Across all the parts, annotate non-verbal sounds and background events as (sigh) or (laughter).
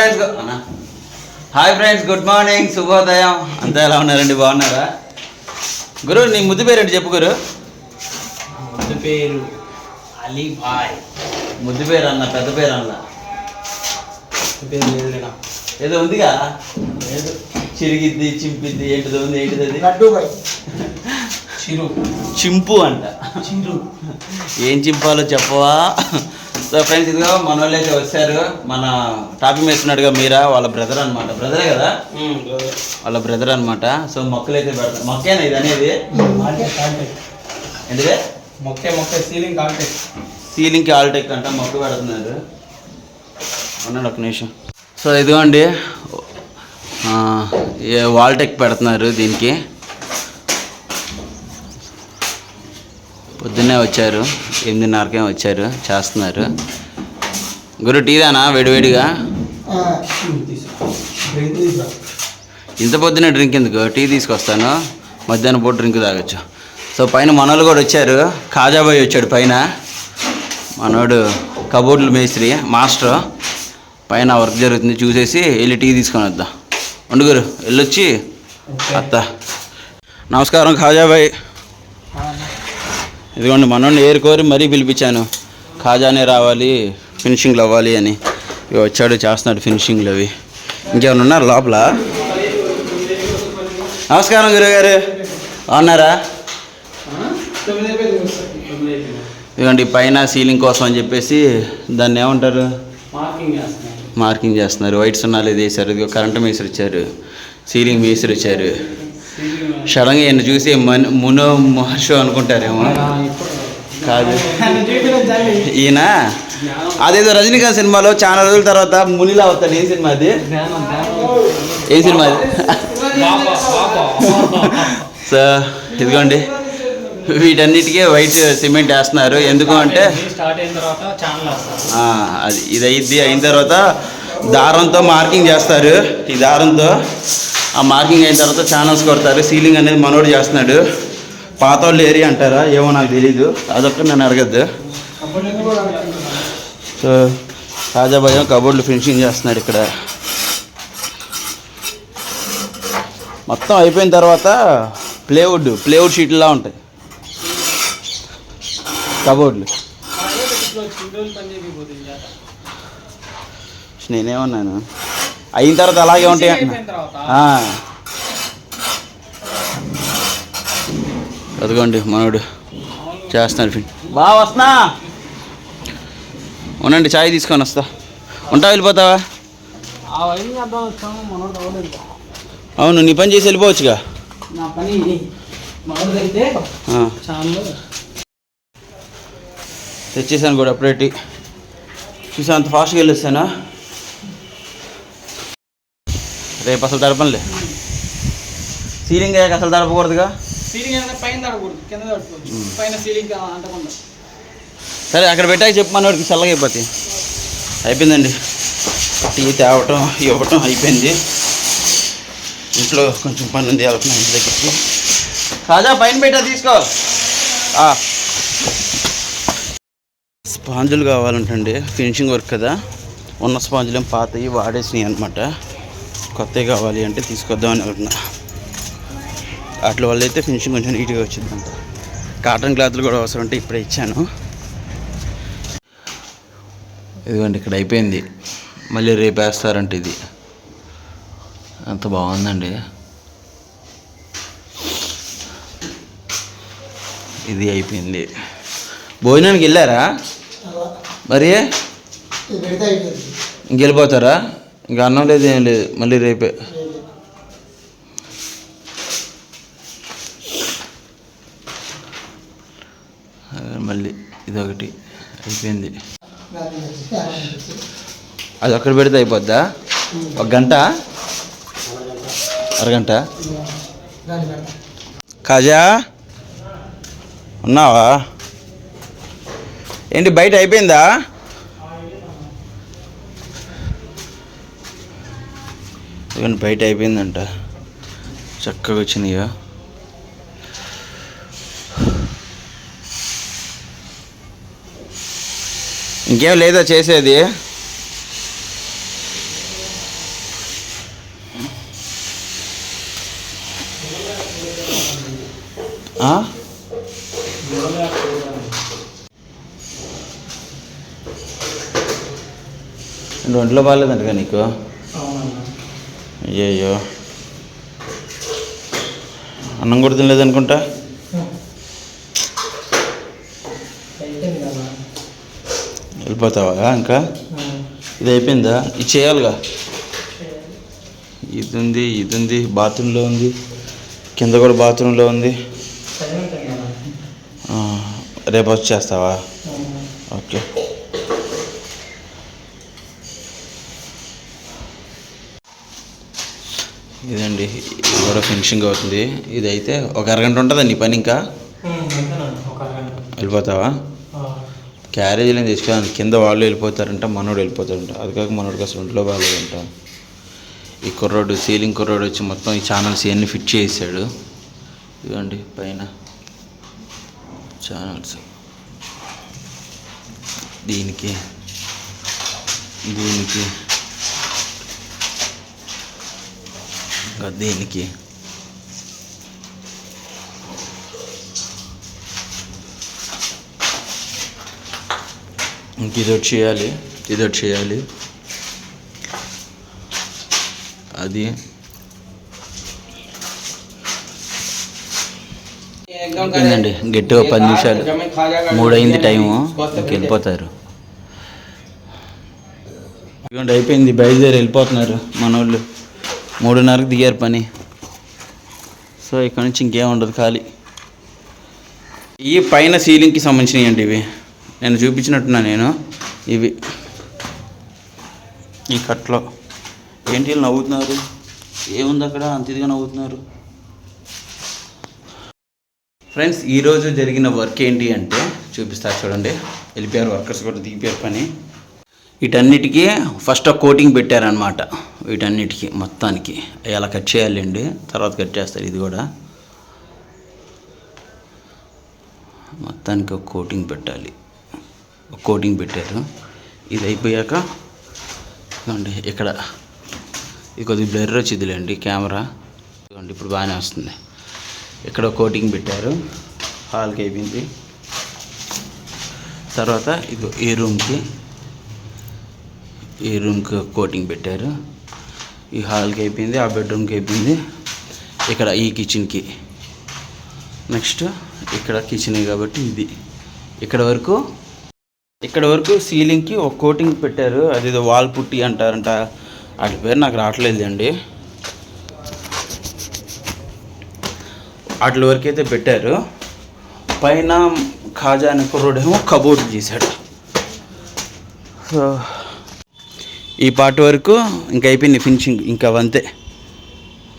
Friends hi friends good morning శుభోదయం. అంతా ఎలా ఉన్నారండి బాగున్నారా? గురు నీ ముద్దు పేరేంటి చెప్పు గురు. ముద్దు పేరు అలీభాయ్ ముద్దు పేరు అన్న పెద్ద పేరు అన్న. పేరు లేదు ఏదో ఉందిగా? లేదు. చిరిగిద్ది చింపిద్ది ఏంటిది ఉంది ఏంటిది అది లడ్డు బాయ్ చిరు. చింపు అంట. చిరు. ఏం చింపాలో చెప్పవా? సో ఫ్రెండ్స్ ఇదిగో మన వాళ్ళు అయితే వచ్చారు. మన టాపింగ్ వేస్తున్నాడుగా మీరా వాళ్ళ బ్రదర్ అనమాట బ్రదరే కదా? వాళ్ళ బ్రదర్ అనమాట సో మొక్కలు అయితే పెడతారు మొక్కేనా ఇది అనేది? ఏంటిదే మొక్కే మొక్కే సీలింగ్ కాంటాక్ట్ సీలింగ్కి ఆల్టెక్ అంట మొక్క పెడుతున్నారు. ఉన్నాడు ఒక నిమిషం. సో ఇదిగోండి వాల్టెక్ పెడుతున్నారు దీనికి. పొద్దున్నే వచ్చారు ఎనిమిదిన్నరకే వచ్చారు చేస్తున్నారు. గురు టీదానా వేడివేడిగా ఇంత పొద్దున్నే డ్రింక్ ఎందుకు? టీ తీసుకొస్తాను. మధ్యాహ్నం పూట డ్రింక్ తాగొచ్చు. సో పైన మనోళ్ళు కూడా వచ్చారు. కాజాబాయ్ వచ్చాడు పైన. మనోడు కబోర్డులు మేస్త్రి మాస్టర్. పైన వర్క్ జరుగుతుంది. చూసేసి వెళ్ళి టీ తీసుకొని వద్దాం. ఉండుగురు వెళ్ళొచ్చి అత్త. నమస్కారం ఖాజాబాయ్ ఇదిగోండి మనోడిని ఏరుకోరి మరీ పిలిపించాను. ఖాజానే రావాలి ఫినిషింగ్లు అవ్వాలి అని. వచ్చాడు చేస్తున్నాడు ఫినిషింగ్లు అవి. ఇంకేమైనా ఉన్నారు లోపల? నమస్కారం గురుగారు. బాగున్నారా? ఇదిగోండి పైన సీలింగ్ కోసం అని చెప్పేసి దాన్ని ఏమంటారు? మార్కింగ్ చేస్తున్నారు. వైట్ సున్నాలు ఇదిగో కరెంటు మేసరు వచ్చారు. సీలింగ్ మేసరు వచ్చారు. సడన్గా ఈయన చూసి మన్ మునో మహర్షో అనుకుంటారేమో. కాదు. (laughs) ఈయన? అదేదో రజనీకాంత్ సినిమాలో చాలా రోజుల తర్వాత మునిలా అవుతాడు ఏం సినిమా అది? ఏం సినిమా అది? (laughs) సో ఇదిగోండి. వీటన్నిటికీ వైట్ సిమెంట్ వేస్తున్నారు. ఎందుకు అంటే అది ఇది అయింది అయిన తర్వాత దారంతో మార్కింగ్ చేస్తారు. ఈ దారంతో. ఆ మార్కింగ్ అయిన తర్వాత ఛానల్స్ కొడతారు. సీలింగ్ అనేది మనోడు చేస్తున్నాడు. పాత వాళ్ళు ఏరియా అంటారా? ఏమో నాకు తెలీదు. అదొక్కటి నన్ను అడగద్దు. సో రాజాభయం కబోర్డ్లు ఫినిషింగ్ చేస్తున్నాడు ఇక్కడ. మొత్తం అయిపోయిన తర్వాత ప్లేవుడ్ ప్లేవుడ్ షీట్లా ఉంటాయి. కబోర్డ్లు నేనేమన్నాను? అయిన తర్వాత అలాగే ఉంటాయి. అదిగోండి మనోడు చేస్తున్నాడు ఫిన్ బాగా వస్తున్నా. ఉండండి చాయ్ తీసుకొని వస్తా. ఉంటా వెళ్ళిపోతావా? అవును నీ పని చేసి వెళ్ళిపోవచ్చుగా. తెచ్చేసాను కూడా అప్పుడే టీ చూసా అంత ఫాస్ట్గా వెళ్ళొస్తానా రేపు అసలు తడపనులే. సీలింగ్ అయ్యాక అసలు తడపకూడదుగా? సీలింగ్ పైన కింద పైన సీలింగ్ అంటకుండా. సరే అక్కడ పెట్టాక చెప్పు మనోడికి చల్లగా అయిపోతాయి అయిపోయిందండి. టీ తేవటం ఇవ్వటం అయిపోయింది. ఇంట్లో కొంచెం పని ఉంది వెళ్తున్నా ఇంటి దగ్గరికి. కాజా పైన పెట్టా తీసుకో. స్పాంజులు కావాలంటండి ఫినిషింగ్ వర్క్ కదా. ఉన్న స్పాంజులు ఏం పాతవి వాడేసినాయి అనమాట కొత్తవి కావాలి అంటే తీసుకొద్దామని అనుకున్నా వాటి వల్ల అయితే ఫినిషింగ్ కొంచెం నీట్గా వచ్చిందంట. కాటన్ క్లాత్లు కూడా అవసరం అంటే ఇప్పుడే ఇచ్చాను. ఇదిగోండి ఇక్కడ అయిపోయింది. మళ్ళీ రేపు వేస్తారంట ఇది. అంత బాగుందండి. ఇది అయిపోయింది. భోజనానికి వెళ్ళారా? మరి? ఇంకెళ్ళిపోతారా? ఇంకా అన్నం లేదు ఏం లేదు. మళ్ళీ రేపే. మళ్ళీ ఇదొకటి అయిపోయింది. అది అక్కడ పెడితే అయిపోద్దా? ఒక గంట? అరగంట? కాజా? ఉన్నావా? ఏంటి బయట అయిపోయిందా? చూడండి బయట అయిపోయిందంట. చక్కగా వచ్చింది ఇక. ఇంకేం లేదా చేసేది? రెండు ఒంట్లో బాగాలేదంట నీకు? అయ్యయ్యో. అన్నం కూడా తినలేదనుకుంటా? వెళ్ళిపోతావా ఇంకా? ఇది అయిపోయిందా? ఇది చేయాలిగా? ఇది ఉంది ఇది ఉంది బాత్రూంలో ఉంది కింద కూడా బాత్రూంలో ఉంది. రేపు వచ్చి చేస్తావా ఓకే. ఇదండి ఇది కూడా ఫినిషింగ్ అవుతుంది. ఇది అయితే ఒక అరగంట ఉంటుందా నీ పని ఇంకా. వెళ్ళిపోతావా? క్యారేజీలు తీసుకెళ్ళాను కింద. వాళ్ళు వెళ్ళిపోతారంట మనోడు వెళ్ళిపోతారంట అది కాక మనోడికి అసలు ఒంట్లో బాగాలేదంట. ఈ కుర్రోడు సీలింగ్ కుర్రోడు వచ్చి మొత్తం ఈ ఛానల్స్ ఇవన్నీ ఫిట్ చేసాడు ఇదిగోండి పైన ఛానల్స్ దీనికి దీనికి ఇంకా దీనికి ఇంక ఇదొకటి చేయాలి ఇదొకటి చేయాలి. అది ఏంటండి గట్టిగా పది నిమిషాలు. మూడు అయింది టైము. ఇంక వెళ్ళిపోతారు. ఇదిగోండి అయిపోయింది బయలుదేరి వెళ్ళిపోతున్నారు మన వాళ్ళు మూడున్నరకు దిగారు పని. సో ఇక్కడ నుంచి ఇంకేం ఉండదు ఖాళీ. ఈ పైన సీలింగ్కి సంబంధించినవి అండి ఇవి. నేను చూపించినట్టున్నా నేను. ఇవి. ఈ కట్లో. ఏంటి వీళ్ళు నవ్వుతున్నారు? ఏముంది అక్కడ? అంత ఇదిగా నవ్వుతున్నారు. ఫ్రెండ్స్ ఈరోజు జరిగిన వర్క్ ఏంటి అంటే చూపిస్తారు చూడండి. వెళ్ళిపోయారు వర్కర్స్ కూడా దిగిపోయారు పని. వీటన్నిటికీ ఫస్ట్ కోటింగ్ పెట్టారనమాట వీటన్నిటికీ మొత్తానికి. ఎలా కట్ చేయాలండి. తర్వాత కట్ చేస్తారు ఇది కూడా. మొత్తానికి ఒక కోటింగ్ పెట్టాలి. ఒక కోటింగ్ పెట్టారు. ఇది అయిపోయాక ఇదిగోండి ఇక్కడ ఇది కొద్దిగా బ్లర్ వచ్చిందిలేండి కెమెరా ఇదిగోండి ఇప్పుడు బాగానే వస్తుంది. ఇక్కడ ఒక కోటింగ్ పెట్టారు. హాల్కి అయిపోయింది. తర్వాత ఇది ఈ రూమ్కి ఈ రూమ్కి కోటింగ్ పెట్టారు. ఈ హాల్కి అయిపోయింది ఆ బెడ్రూమ్కి అయిపోయింది. ఇక్కడ ఈ కిచెన్కి నెక్స్ట్ ఇక్కడ కిచెన్ కాబట్టి ఇది. ఇక్కడ వరకు ఇక్కడ వరకు సీలింగ్కి ఒక కోటింగ్ పెట్టారు. అది ఏదో వాల్ పుట్టి అంటారంట. వాటి పేరు నాకు రావట్లేదు అండి. వాటి వరకు అయితే పెట్టారు. పైన ఖాజా అనే కుర్రోడేమో కబోర్డ్ చేశాడు సో ఈ పార్ట్ వరకు ఇంకా అయిపోయింది ఫినిషింగ్ ఇంకా అంతే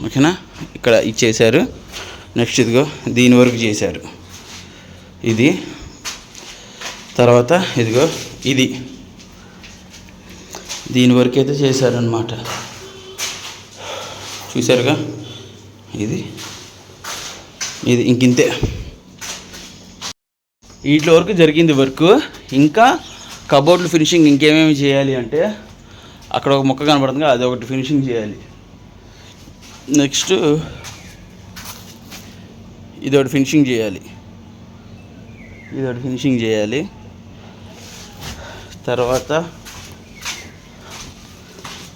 ఓకేనా? ఇక్కడ ఇచ్చేశారు నెక్స్ట్ ఇదిగో దీని వరకు చేశారు. ఇది. తర్వాత ఇదిగో ఇది. దీని వరకు అయితే చేశారనమాట చూశారుగా? ఇది. ఇది ఇంకింతే. వీటి వరకు జరిగింది వర్క్. ఇంకా కబోర్డ్లు ఫినిషింగ్ ఇంకేమేమి చేయాలి అంటే అక్కడ ఒక మొక్క కనబడుతుంది అది ఒకటి ఫినిషింగ్ చేయాలి. నెక్స్ట్ ఇది ఒకటి ఫినిషింగ్ చేయాలి. ఇది ఒకటి ఫినిషింగ్ చేయాలి. తర్వాత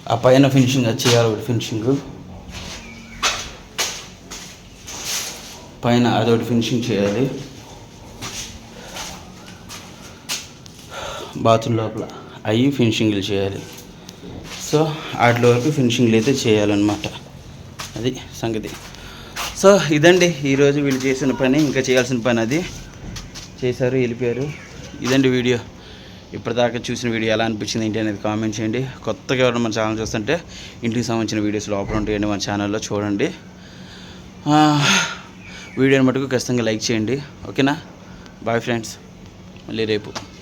ఆ పైన ఫినిషింగ్ అది చేయాలి ఒకటి ఫినిషింగ్ పైన అదొకటి ఫినిషింగ్ చేయాలి. బాత్రూమ్ లోపల అవి ఫినిషింగ్లు చేయాలి. సో వాటి వరకు ఫినిషింగ్లు అయితే చేయాలన్నమాట. అది సంగతి. సో ఇదండి ఈరోజు వీళ్ళు చేసిన పని ఇంకా చేయాల్సిన పని అది. చేశారు వెళ్ళిపోయారు. ఇదండి వీడియో. ఇప్పటిదాకా చూసిన వీడియో ఎలా అనిపించింది ఏంటి అనేది కామెంట్ చేయండి. కొత్తగా ఎవరైనా మన ఛానల్ చూస్తుంటే ఇంటికి సంబంధించిన వీడియోస్ లోపల ఉంటాయండి మన ఛానల్లో చూడండి. వీడియోని మటుకు ఖచ్చితంగా లైక్ చేయండి. ఓకేనా? Bye friends. మళ్ళీ రేపు.